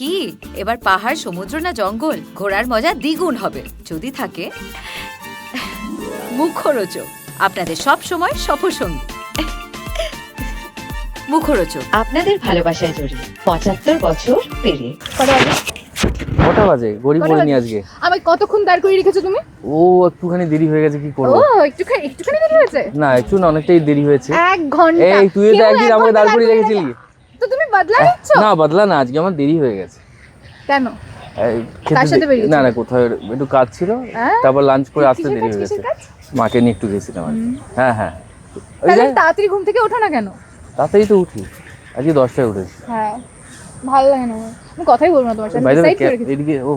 কি? এবার পাহাড় সমুদ্র না জঙ্গল? ঘোরার মজা দ্বিগুণ হবে। যদি থাকে মুখরোচক। আপনাদের সব সময় সফরসঙ্গী। মুখরোচক। আপনাদের ভালোবাসায় জড়িয়ে পঁচাত্তর বছর পেরিয়ে। কটা বাজে? গরিব বলিনি আজকে। আমায় কতক্ষণ দাঁড় করে রেখেছো তুমি? ও একটুখানি দেরি হয়ে গেছে কি ও করব একটুখানি একটুখানি দেরি হয়েছে? না একটু না অনেকটাই দেরি হয়েছে। এক ঘণ্টা। এই তুই তো একদিন আমাকে দাঁড় করিয়ে রেখেছিলি। বদলা নিচ্ছ না বদলা না আজকে আমার দেরি হয়ে গেছে। কেন? কার সাথে দে- বেরিয়েছিলি? না না কোথাও একটু কাজ ছিল? তারপর লাঞ্চ করে আসতে দেরি হয়ে গেছে। মাকে নিয়ে একটু গেছিলাম হ্যাঁ হ্যাঁ। তাড়াতাড়ি ঘুম থেকে ওঠো না কেন? তাড়াতাড়ি তো উঠি। আজকে দশটায় উঠেছি। হ্যাঁ ভালো লাগে না আমি কথাই বলব না তোমার সাথে এদিকে ও।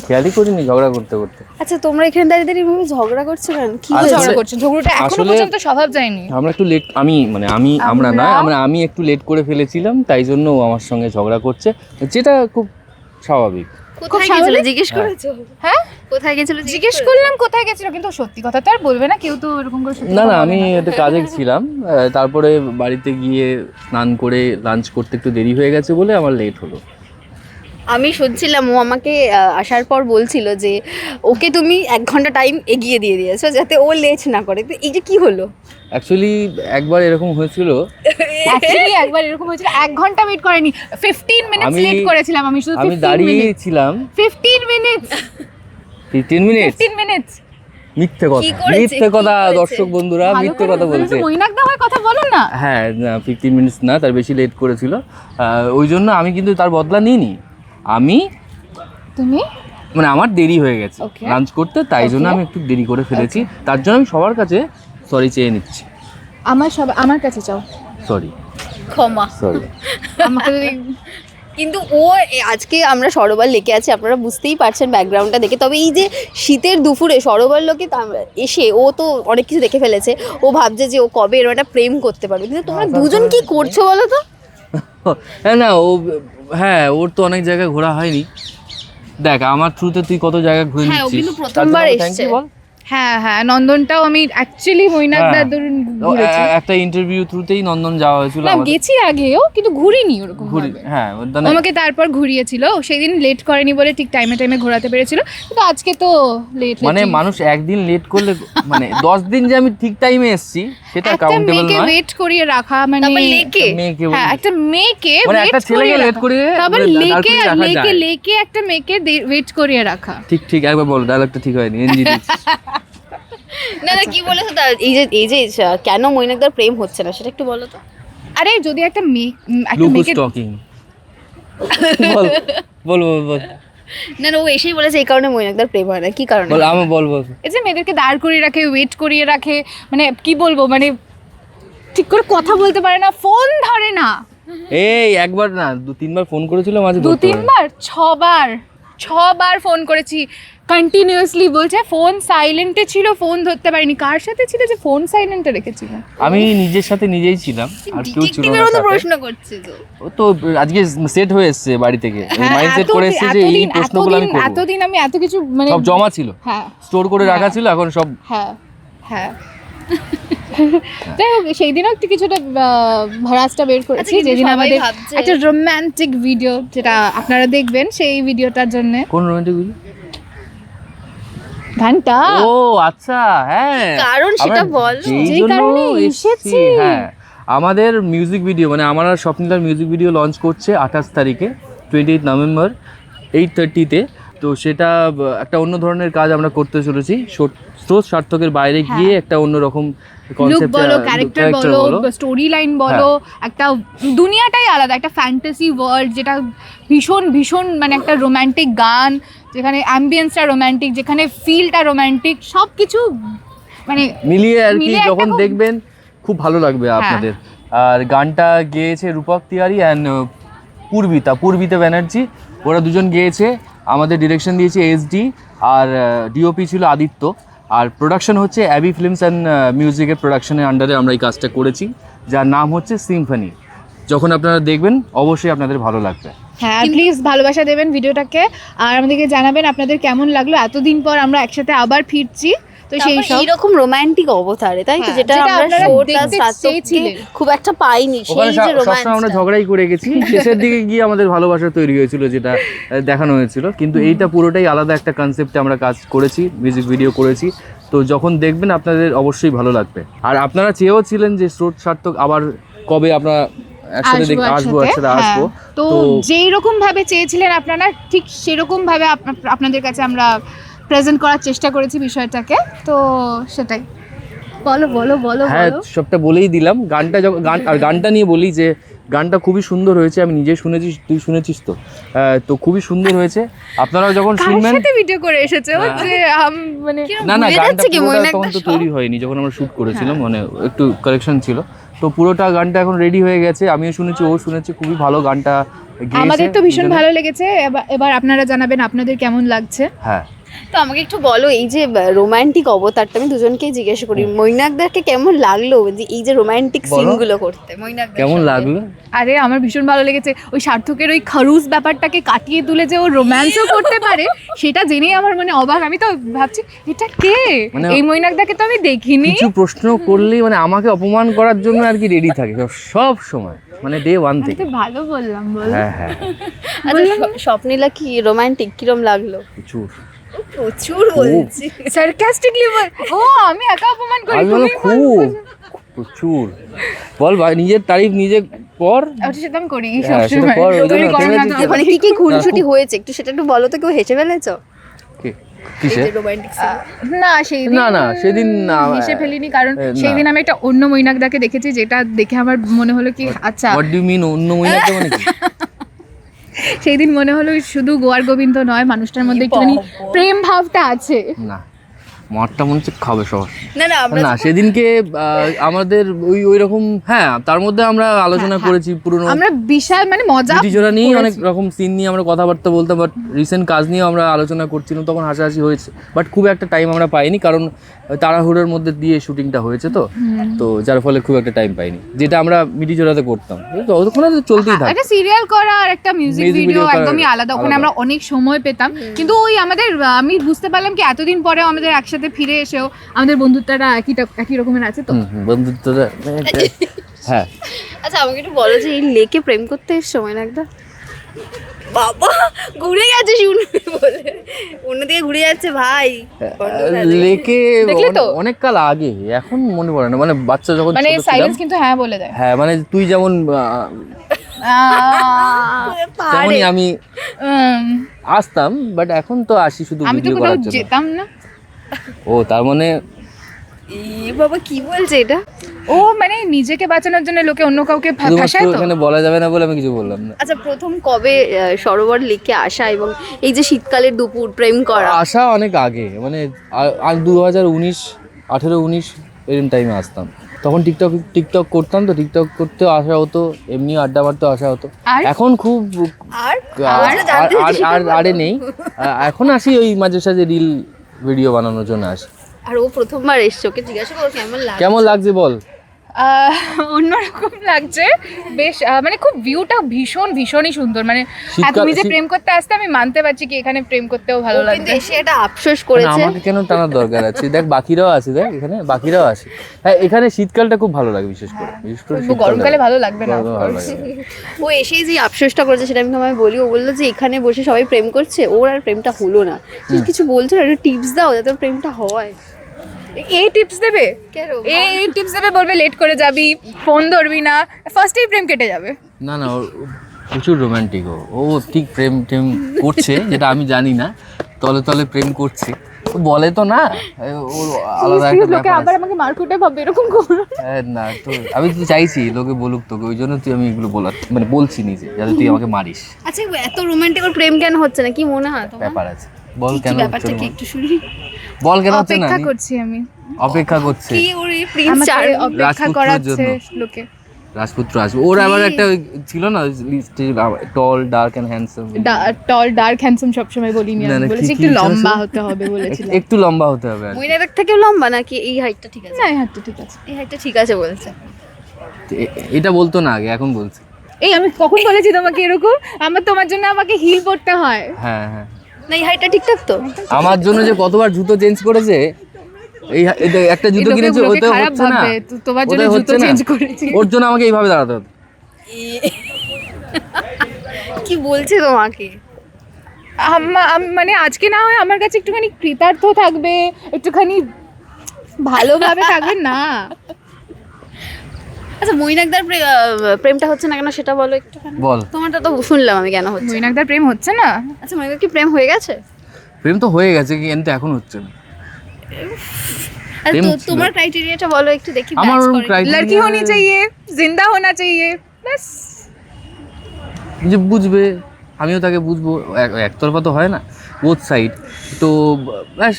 খেয়ালই করিনি ঝগড়া করতে করতে। আচ্ছা তোমরা এখানে দাঁড়িয়ে দাঁড়িয়ে এভাবে ঝগড়া করছ কেন? কি আসলে- ঝগড়া করছ? ঝগড়াটা এখনও আসলে- পর্যন্ত স্বভাব যায়নি। আমরা একটু লেট আমি মানে আমি আমরা না আমরা? আমরা আমি একটু লেট করে ফেলেছিলাম তাই জন্য ও আমার সঙ্গে ঝগড়া করছে যেটা খুব স্বাভাবিক। কোথায় স্বাভাবিক। জিজ্ঞেস করেছ? হ্যাঁ? কোথায় গেছিল জিজ্ঞেস করলাম কোথায় গেছিল কিন্তু সত্যি কথা তো আর বলবে না কেউ তো এরকম করে সত্যি না কথা না বলে আমি একটা কাজে ছিলাম আহ, তারপরে বাড়িতে গিয়ে স্নান করে লাঞ্চ করতে একটু দেরি হয়ে গেছে বলে আমার লেট হলো। আমি শুনছিলাম ও আমাকে আসার পর বলছিল যে ওকে তুমি এক ঘণ্টা টাইম এগিয়ে দিয়ে দিয়েছ যাতে ও লেট না করে। তো এই যে কি হলো? অ্যাকচুয়ালি একবার এরকম হয়েছিল। অ্যাকচুয়ালি একবার এরকম হয়েছিল। এক ঘণ্টা ওয়েট করেনি। 15 মিনিটস আমি- লেট করেছিলাম আমি শুধু আমি 15 দাঁড়িয়ে মিনিট ছিলাম 15 মিনিটস ফিফটিন মিনিট 15 মিনিটস মিথ্যে কথা? মিথ্যে কথা দর্শক বন্ধুরা মিথ্যে কথা বলছে। হয়ে কথা বলো না। হ্যাঁ ফিফটিন মিনিটস না তার বেশি লেট করেছিল। ওই জন্য আমি কিন্তু তার বদলা নিইনি। আমি তুমি? মানে আমার দেরি হয়ে গেছে. লাঞ্চ করতে তাই জন্য আমি একটু দেরি করে ফেলেছি। তার জন্য আমি সবার কাছে সরি চেয়ে নিচ্ছি। আমার সব আমার কাছে চাও। সরি ক্ষমা। সরি আমাকে কিন্তু ও আজকে আমরা সরোবর লেকে আছি আপনারা বুঝতেই পারছেন ব্যাকগ্রাউন্ডটা দেখে। তবে এই যে শীতের দুপুরে সরোবর লোকে তা- এসে ও তো অনেক কিছু দেখে ফেলেছে। ও ভাবছে যে ও কবে এরকম একটা প্রেম করতে পারবে। কিন্তু তোমরা দুজন কি করছ বলো তো? হ্যাঁ না ও হ্যাঁ ওর তো অনেক জায়গায় ঘোরা হয়নি দেখ আমার থ্রুতে তুই কত জায়গা ঘুরে হ্যাঁ, নিচ্ছিস প্রথমবার এসছে। বল। হ্যাঁ হ্যাঁ নন্দনটাও আমি অ্যাকচুয়ালি। ধরুন একটা ইন্টারভিউ থ্রুতেই নন্দন যাওয়া হয়েছিল না গেছি আগেও কিন্তু ঘুরিনি ওরকম হ্যাঁ আমাকে তারপর ঘুরিয়েছিল সেই দিন লেট করেনি বলে ঠিক টাইমে টাইমে ঘোরাতে পেরেছিল কিন্তু আজকে তো লেট মানে মানুষ একদিন লেট করলে মানে দশ দিন যে আমি ঠিক টাইমে এসেছি সেটা একটা কাউন্টেবল নয়। ওয়েট করিয়ে রাখা মানে লেকে হ্যাঁ একটা মেয়েকে মানে একটা ছেলেকে। করিয়ে তারপর লেকে লেকে লেকে একটা মেয়েকে ওয়েট করিয়ে রাখা। ঠিক ঠিক একবার বল ডায়লগটা ঠিক হয়নি এনজি না না কি বলেছ তা? এই যে এই যে কেন মৈনাকদার প্রেম হচ্ছে না সেটা একটু বলো তো। আরে যদি একটা মেয়ে একটা লুকু মেয়েকে স্টকিং বল বল বল বল। না না ও এসেই বলেছে এই কারণে মৈনাকদার প্রেম হয় না কি কারণে? বল আমি বল বল এই যে মেয়েদেরকে দাঁড় করিয়ে রাখে ওয়েট করিয়ে রাখে মানে কি বলব মানে ঠিক করে কথা বলতে পারে না ফোন ধরে না। এই একবার না দু তিনবার ফোন করেছিলাম আজ দু তিনবার? ছবার। ছবার ফোন করেছি। কন্টিনিউয়াসলি বলছে ফোন সাইলেন্টে ছিল ফোন ধরতে পারিনি। কার সাথে ছিল যে ফোন সাইলেন্টে রেখেছিল? আমি নিজের সাথে নিজেই ছিলাম আর কেউ ছিল না সাথে। প্রশ্ন করছে তো। ও তো আজকে সেট হয়ে এসেছে বাড়ি থেকে। হ্যাঁ, মাইন্ডসেট করে এতদিন- এসেছে যে এই এতদিন- প্রশ্নগুলো আমি এতদিন- করব। এতদিন আমি এত কিছু মানে সব জমা ছিল। হ্যাঁ। স্টোর করে রাখা ছিল এখন সব হ্যাঁ হ্যাঁ। যাই হোক সেই দিনও একটু কিছুটা আহ, ভরাসটা বের করেছি আচ্ছা, কিন্তু যেদিন সবাই আমাদের ভাবছে- একটা রোমান্টিক ভিডিও যেটা আপনারা দেখবেন সেই ভিডিওটার জন্য। কোন রোমান্টিক ঘণ্টা? ও আচ্ছা হ্যাঁ। কারণ সেটা বল। যেই কারণে এসেছি। হ্যাঁ। আমাদের মিউজিক ভিডিও মানে আমার স্বপ্নিলার মিউজিক ভিডিও লঞ্চ করছে আঠাশ তারিখে টোয়েন্টি এইট নভেম্বর এইট থার্টিতে তো সেটা একটা অন্য ধরনের কাজ আমরা করতে চলেছি। স্রোত সার্থকের বাইরে গিয়ে একটা অন্যরকম কনসেপ্ট বলো ক্যারেক্টার বলো স্টোরি লাইন বলো একটা দুনিয়াটাই আলাদা একটা ফ্যান্টাসি ওয়ার্ল্ড যেটা ভীষণ ভীষণ মানে একটা রোমান্টিক গান যেখানে অ্যাম্বিয়েন্সটা রোম্যান্টিক যেখানে ফিলটা রোম্যান্টিক সব কিছু মানে মিলিয়ে আর কি যখন দেখবেন খুব ভালো লাগবে আপনাদের। আর গানটা গেয়েছে রূপক তিওয়ারি অ্যান্ড পূর্বিতা পূর্বিতা ব্যানার্জি। ওরা দুজন গেয়েছে আমাদের ডিরেকশন দিয়েছে এসডি আর ডিওপি ছিল আদিত্য। আর প্রোডাকশন হচ্ছে অ্যাবি ফিল্মস অ্যান্ড মিউজিকের প্রোডাকশনের আন্ডারে আমরা এই কাজটা করেছি যার নাম হচ্ছে সিম্ফনি যখন আপনারা দেখবেন অবশ্যই আপনাদের ভালো লাগবে। হ্যাঁ প্লিজ ভালোবাসা দেবেন ভিডিওটাকে। আর আমাদেরকে জানাবেন আপনাদের কেমন লাগল। এতদিন পর আমরা একসাথে আবার ফিরছি। তো সেই সব এইরকম রোমান্টিক অবতারে তাই তো? হ্যাঁ, যেটা আমরা শোটা দেখতে খুব একটা পাইনি। সেই যে সবসময় আমরা ঝগড়াই করে গেছি। শেষের দিকে গিয়ে আমাদের ভালোবাসা তৈরি হয়েছিল যেটা দেখানো হয়েছিল। কিন্তু এইটা পুরোটাই আলাদা একটা কনসেপ্টে আমরা কাজ করেছি মিউজিক ভিডিও করেছি। তো যখন দেখবেন আপনাদের অবশ্যই ভালো লাগবে। আর আপনারা চেয়েও ছিলেন যে স্রোত সার্থক আবার কবে আমরা একসাথে আসব একসাথে। হ্যাঁ। আসব। তো যেই রকম ভাবে চেয়েছিলেন আপনারা ঠিক সেরকম ভাবে আপনাদের কাছে আমরা প্রেজেন্ট করার চেষ্টা করেছি বিষয়টাকে তো সেটাই। বলো বলো বলো হ্যাঁ সবটা বলেই দিলাম। গানটা যখন গান আর গানটা নিয়ে বলি যে গানটা খুবই সুন্দর হয়েছে আমি নিজে শুনেছি তুই শুনেছিস তো। আহ, তো খুবই সুন্দর হয়েছে। আপনারা যখন শুনবেন সাথে ভিডিও করে এসেছে? যে মানে না না গানটা তখন তো তৈরি হয়নি যখন আমরা শুট করেছিলাম মানে একটু কালেকশন ছিল। তো পুরোটা গানটা এখন রেডি হয়ে গেছে। আমিও শুনেছি ও শুনেছি খুবই ভালো গানটা আমাদের তো ভীষণ ভালো লেগেছে। এবার- আপনারা জানাবেন আপনাদের কেমন লাগছে। হ্যাঁ। তো আমাকে একটু বলো এই যে রোমান্টিক অবতারটা আমি দুজনকেই জিজ্ঞেস করি মৈনাকদাকে কেমন লাগল যে এই যে রোমান্টিক। সিনগুলো করতে মৈনাকদার কেমন লাগল? আরে আমার ভীষণ ভালো লেগেছে। ওই সার্থকের ওই খরুস ব্যাপারটাকে কাটিয়ে তুলে যে ও রোম্যান্সও করতে পারে সেটা জেনেই আমার মানে অবাক। আমি তো ভাবছি এটা কে? মানে- এই মৈনাকদাকে তো আমি দেখিনি। কিছু প্রশ্ন করলেই মানে আমাকে অপমান করার জন্য আর কি রেডি থাকে সব- সব সময়। মানে ডে ওয়ান থেকে। ভালো বললাম বল। হ্যাঁ হ্যাঁ। আচ্ছা স্বপ্নীলা কি রোমান্টিক কিরম লাগল? প্রচুর। প্রচুর বলছি। সার্কাস্টিকলি বল। ও আমি একা অপমান করি আমি তুমি খুব প্রচুর। বল ভাই নিজের তারিফ নিজে কর। ওটা সেটা আমি করি হ্যাঁ, সবসময়। মানে কি কি খুনসুটি হয়েছে? একটু সেটা একটু বলো তো কেউ হেসে ফেলেছো? কিসে? না সেই না, না, সেদিন না, হেসে ফেলিনি কারণ সেই দিন আমি একটা অন্য মৈনাকদাকে দেখেছি যেটা দেখে আমার মনে হলো কি আচ্ছা। হোয়াট ডু মিন অন্য মহিলাটা মানে কি? সেই দিন মনে হলো শুধু গোয়ার গোবিন্দ নয় মানুষটার মধ্যে একটুখানি প্রেম ভাবটা আছে। না। মারটা মনে হচ্ছে খাবে সবার। না না আমরা না সেদিনকে আমাদের ওই ওই রকম হ্যাঁ তার মধ্যে আমরা আলোচনা করেছি পুরনো আমরা বিশাল মানে মজা জোড়া নিয়ে অনেক রকম সিন নিয়ে আমরা কথাবার্তা বলতাম বাট রিসেন্ট কাজ নিয়েও আমরা আলোচনা করছিলাম তখন হাসাহাসি হয়েছে। বাট খুব একটা টাইম আমরা পাইনি কারণ তাড়াহুড়োর মধ্যে দিয়ে শুটিংটা হয়েছে তো। তো যার ফলে খুব একটা টাইম পাইনি যেটা আমরা মিডি জোড়াতে করতাম। ততক্ষণ চলতেই থাকে। একটা সিরিয়াল করা আর একটা মিউজিক ভিডিও একদমই আলাদা ওখানে আমরা অনেক সময় পেতাম। কিন্তু ওই আমাদের আমি বুঝতে পারলাম কি এতদিন পরেও আমাদের একসাথে ফিরে এসেও আমাদের বন্ধুত্বটা একই একই রকমের আছে তো। বন্ধুত্বটা হ্যাঁ। আচ্ছা আমাকে একটু বলো যে এই লেকে প্রেম করতে এসছো মৈনাকদা বাবা ঘুরে গেছে শুনবে বলে। অন্যদিকে ঘুরে যাচ্ছে ভাই। লেকে? অনেক- অনেক কাল আগে এখন মনে পড়ে না। মানে বাচ্চা যখন মানে সাইলেন্স কিন্তু হ্যাঁ বলে দেয়। হ্যাঁ মানে তুই যেমন তেমনই আমি আসতাম বাট এখন তো আসি শুধু আমি তো ভিডিও কোথাও করার জন্য। যেতাম না। ও তার মানে বাবা কি বলছে এটা? ও মানে নিজেকে বাঁচানোর জন্য লোকে অন্য কাউকে ফাঁসায় তো? এখানে বলা যাবে না বলে আমি কিছু বললাম না। আচ্ছা প্রথম কবে সরোবর লেকে আসা এবং এই যে শীতকালের দুপুর প্রেম করা? আসা অনেক আগে মানে দু হাজার উনিশ আঠেরো উনিশ এরকম টাইমে আসতাম। তখন টিকটক টিকটক করতাম তো টিকটক করতে আসা হতো এমনি আড্ডা মারতে আসা হতো। আর? এখন খুব আর? আর আর- আরে নেই। এখন আসি ওই মাঝে সাঝে রিল ভিডিও বানানোর জন্য আসে। আর ও প্রথমবার এসছে ওকে জিজ্ঞাসা করো কেমন লাগছে। কেমন লাগছে বল? অন্যরকম লাগছে। বেশ আহ, মানে খুব ভিউটা ভীষণ ভীষণই সুন্দর। মানে তুমি যে প্রেম করতে আসতে আমি মানতে পারছি কি এখানে প্রেম করতেও ভালো ও কিন্তু এসে এটা আফসোস না, করেছে। আমাকে কেন টানার দরকার আছে? দেখ বাকিরাও আছে দেখ এখানে বাকিরাও আছে। হ্যাঁ এখানে শীতকালটা খুব ভালো লাগে বিশেষ করে। বিশেষ করে গরমকালে ভালো লাগবে না লাগে। ও এসেই যে আফসোসটা করেছে সেটা আমি তোমায় বলি ও বলল যে এখানে বসে সবাই প্রেম করছে ওর আর প্রেমটা হলো না। তুমি কিছু বলছো না একটু টিপস দাও যাতে প্রেমটা হয়। এই টিপস দেবে? কেন? এই টিপস দেবে বলবে লেট করে যাবি ফোন ধরবি না। ফার্স্টেই প্রেম কেটে যাবে। না না ওর প্রচুর রোমান্টিক ও। ও ঠিক প্রেম টেম করছে যেটা আমি জানি না। তলে তলে প্রেম করছে। বলে তো না ওর আলাদা একটা লোকে ব্যাপার আবার আমাকে মার্কেটে ভাবে এরকম করো। না। তো আমি তো চাইছি লোকে বলুক তোকে ওই জন্য তুই আমি এগুলো বলার মানে বলছি নিজে যাতে তুই আমাকে মারিস। আচ্ছা এত রোমান্টিক ওর প্রেম কেন হচ্ছে না? কি মনে হয় তোমার? ব্যাপার আছে। বল কেন ব্যাপারটা কি একটু শুনি? বল কেন হচ্ছে না অপেক্ষা করছি আমি। অপেক্ষা করছে। কি ওর এই প্রিন্স চার? অপেক্ষা করাচ্ছে লোকে। রাজপুত্র আসবে। ওর আবার একটা ছিল না tall dark and handsome tall dark handsome সবসময় বলিনি না, আমি। বলেছি একটু লম্বা হতে হবে বলেছিলাম একটু লম্বা হতে হবে থেকেও লম্বা নাকি? এই হাইটটা ঠিক আছে? না হ্যাঁ তো ঠিক আছে। এই হাইটটা ঠিক আছে বলছে। এটা বলতো না আগে এখন বলছে। এই আমি কখন বলেছি তোমাকে এরকম? আমার তোমার জন্য আমাকে হিল পড়তে হয়। হ্যাঁ হ্যাঁ। না এই হাইটটা ঠিকঠাক তো? আমার জন্য যে কতবার জুতো চেঞ্জ করেছে এই একটা জুতো কিনেছে ওতে হচ্ছে না। তোমার জন্য জুতো চেঞ্জ করেছি। ওর জন্য আমাকে এইভাবে দাঁড়াতে হতো কি বলছে তোমাকে? আম্মা- মানে আজকে না হয় আমার কাছে একটুখানি কৃতার্থ থাকবে একটুখানি ভালোভাবে থাকবে না। আচ্ছা মৈনাকদার প্রেমটা হচ্ছে না কেন সেটা বলো একটু বল। তোমারটা তো শুনলাম আমি কেন হচ্ছে। মৈনাকদার প্রেম হচ্ছে না? আচ্ছা মৈনাক কি প্রেম হয়ে গেছে? প্রেম তো হয়ে গেছে কিন্তু এখন হচ্ছে না। আচ্ছা, তোমার ক্রাইটেরিয়াটা বলো একটু দেখি আমার লড়কি হোনি চাইয়ে জিন্দা হোনা চাইয়ে বাস যে বুঝবে আমিও তাকে বুঝব একতরফা তো হয় না বোথ সাইড তো ব্যাস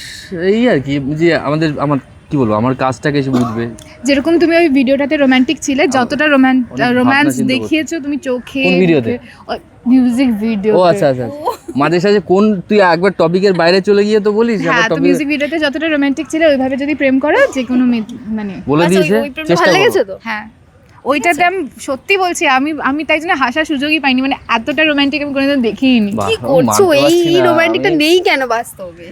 এই আর কি যে আমাদের আমার কি বলব আমার কাজটাকে সে বুঝবে। যেরকম তুমি ওই ভিডিওটাতে রোমান্টিক ছিলে যতটা রোম্যান্স দেখিয়েছো তুমি চোখে কোন ভিডিওতে? মিউজিক ভিডিও ও আচ্ছা আচ্ছা মাঝে সাঝে কোন তুই একবার টপিকের বাইরে চলে গিয়ে তো বলিস হ্যাঁ আবার তো মিউজিক ভিডিওতে যতটা রোমান্টিক ছিল ওইভাবে যদি প্রেম করো যে কোনো মেয়ে- মানে বলে আচ্ছা, দিয়েছে চেষ্টা করো। লেগেছে তো? হ্যাঁ। ওইটাতে আমি সত্যি বলছি আমি আমি তাই জন্য হাসার সুযোগই পাইনি মানে এতটা রোমান্টিক আমি কোনোদিন দেখিনি। কি করছ? এই রোমান্টিকটা নেই কেন বাস্তবে?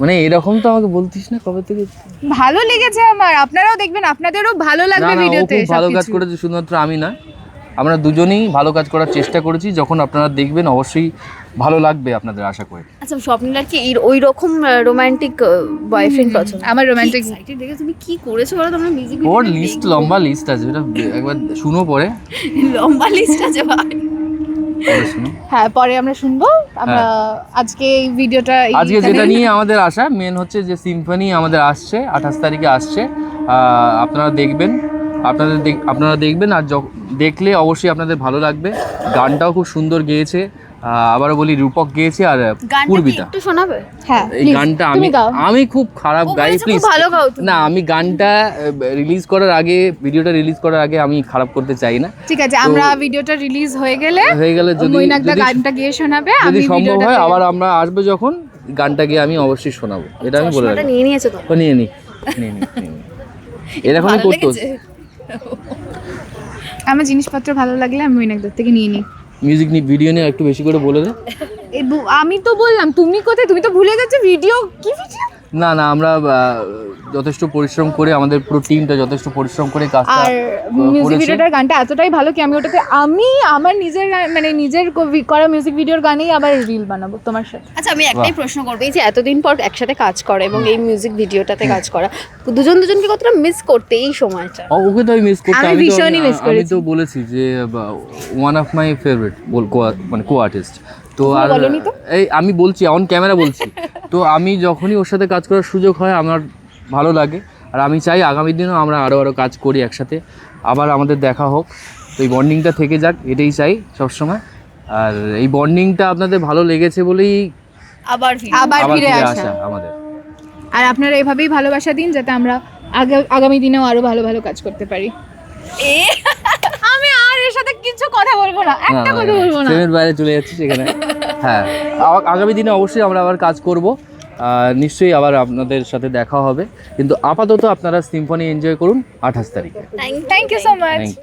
মানে এরকম তো আমাকে বলতিস না কবে থেকে? ভালো লেগেছে আমার। আপনারাও দেখবেন আপনাদেরও ভালো লাগবে ভিডিওতে ভালো কাজ। করেছে শুধুমাত্র আমি না। আমরা দুজনেই ভালো কাজ করার চেষ্টা করেছি। যখন আপনারা দেখবেন অবশ্যই ভালো লাগবে আপনাদের আশা করি। আচ্ছা স্বপ্নিলার কি এই- ওই রকম রোমান্টিক বয়ফ্রেন্ড পছন্দ? আমার রোমান্টিক দেখে? তুমি কি করেছ বলো তোমরা মিউজিক ওর লিস্ট লম্বা লিস্ট আছে ওটা একবার শুনো পরে। লম্বা লিস্ট আছে ভাই। হ্যাঁ পরে আমরা শুনব। আমরা আজকে এই ভিডিওটা আজকে যেটা নিয়ে আমাদের আশা মেন হচ্ছে যে সিম্ফনি আমাদের আসছে আঠাশ তারিখে আসছে। আহ, আপনারা দেখবেন আপনাদের আপনারা দেখবেন আর দেখলে অবশ্যই আপনাদের ভালো লাগবে। গানটাও খুব সুন্দর গেয়েছে। আবারও বলি রূপক গেয়েছে আর পূর্বিতা। একটু শোনাবে? হ্যাঁ এই গানটা আমি আমি খুব খারাপ গাই প্লিজ ভালো গাও না আমি গানটা রিলিজ করার আগে ভিডিওটা রিলিজ করার আগে আমি খারাপ করতে চাই না। ঠিক আছে আমরা ভিডিওটা রিলিজ হয়ে গেলে হয়ে গেলে যদি মৈনাকদা যদি- গানটা গিয়ে শোনাবে যদি আমি সম্ভব হয় আবার আমরা আসবে যখন গানটা গিয়ে আমি অবশ্যই শোনাবো। এটা আমি বলে নিয়ে নিয়েছো তো। নিয়ে নি। নিয়ে নি, এরকমই করতো আমার জিনিসপত্র ভালো লাগলে আমি মৈনাকদার থেকে নিয়ে নিই। মিউজিক নিয়ে ভিডিও নিয়ে একটু বেশি করে বলে দে। আমি তো বললাম, তুমি কোথায়? তুমি তো ভুলে গেছো ভিডিও কি ভিডিও না না আমরা যথেষ্ট পরিশ্রম করে আমাদের পুরো টিমটা যথেষ্ট পরিশ্রম করে কাজটা আর মিউজিক ভিডিওটার গানটা এতটাই ভালো কি আমি ওটাতে আমি আমার নিজের মানে নিজের করা মিউজিক ভিডিওর গানেই আবার রিল বানাবো তোমার সাথে। আচ্ছা আমি একটাই প্রশ্ন করব এই যে এতদিন পর একসাথে কাজ করা এবং এই মিউজিক ভিডিওটাতে কাজ করা দুজন দুজনকে কতটা মিস করতে এই সময়টা? ও, ওকে তো আমি মিস করতে আমি আমি মিস করি আমি তো বলেছি যে ওয়ান অফ মাই ফেভারিট বল মানে কো আর্টিস্ট তো আর এই আমি বলছি অন ক্যামেরা বলছি। তো আমি যখনই ওর সাথে কাজ করার সুযোগ হয় আমার ভালো লাগে। আর আমি চাই আগামী দিনেও আমরা আরও আরও কাজ করি একসাথে। আবার আমাদের দেখা হোক। তো এই বন্ডিংটা থেকে যাক এটাই চাই সবসময়। আর এই বন্ডিংটা আপনাদের ভালো লেগেছে বলেই আবার ফিরে। আবার ফিরে আসা। আমাদের। আর আপনারা এভাবেই ভালোবাসা দিন যাতে আমরা আগা- আগামী দিনেও আরও ভালো ভালো কাজ করতে পারি আমি আর এর সাথে কিছু কথা বলব না একটা কথা বলব না। ফ্রেমের বাইরে চলে যাচ্ছি সেখানে। হ্যাঁ আগামী দিনে অবশ্যই আমরা আবার কাজ করব। নিশ্চয়ই আবার আপনাদের সাথে দেখা হবে। কিন্তু আপাতত আপনারা সিম্ফনি এনজয় করুন আঠাশ তারিখে। Thank you so much thank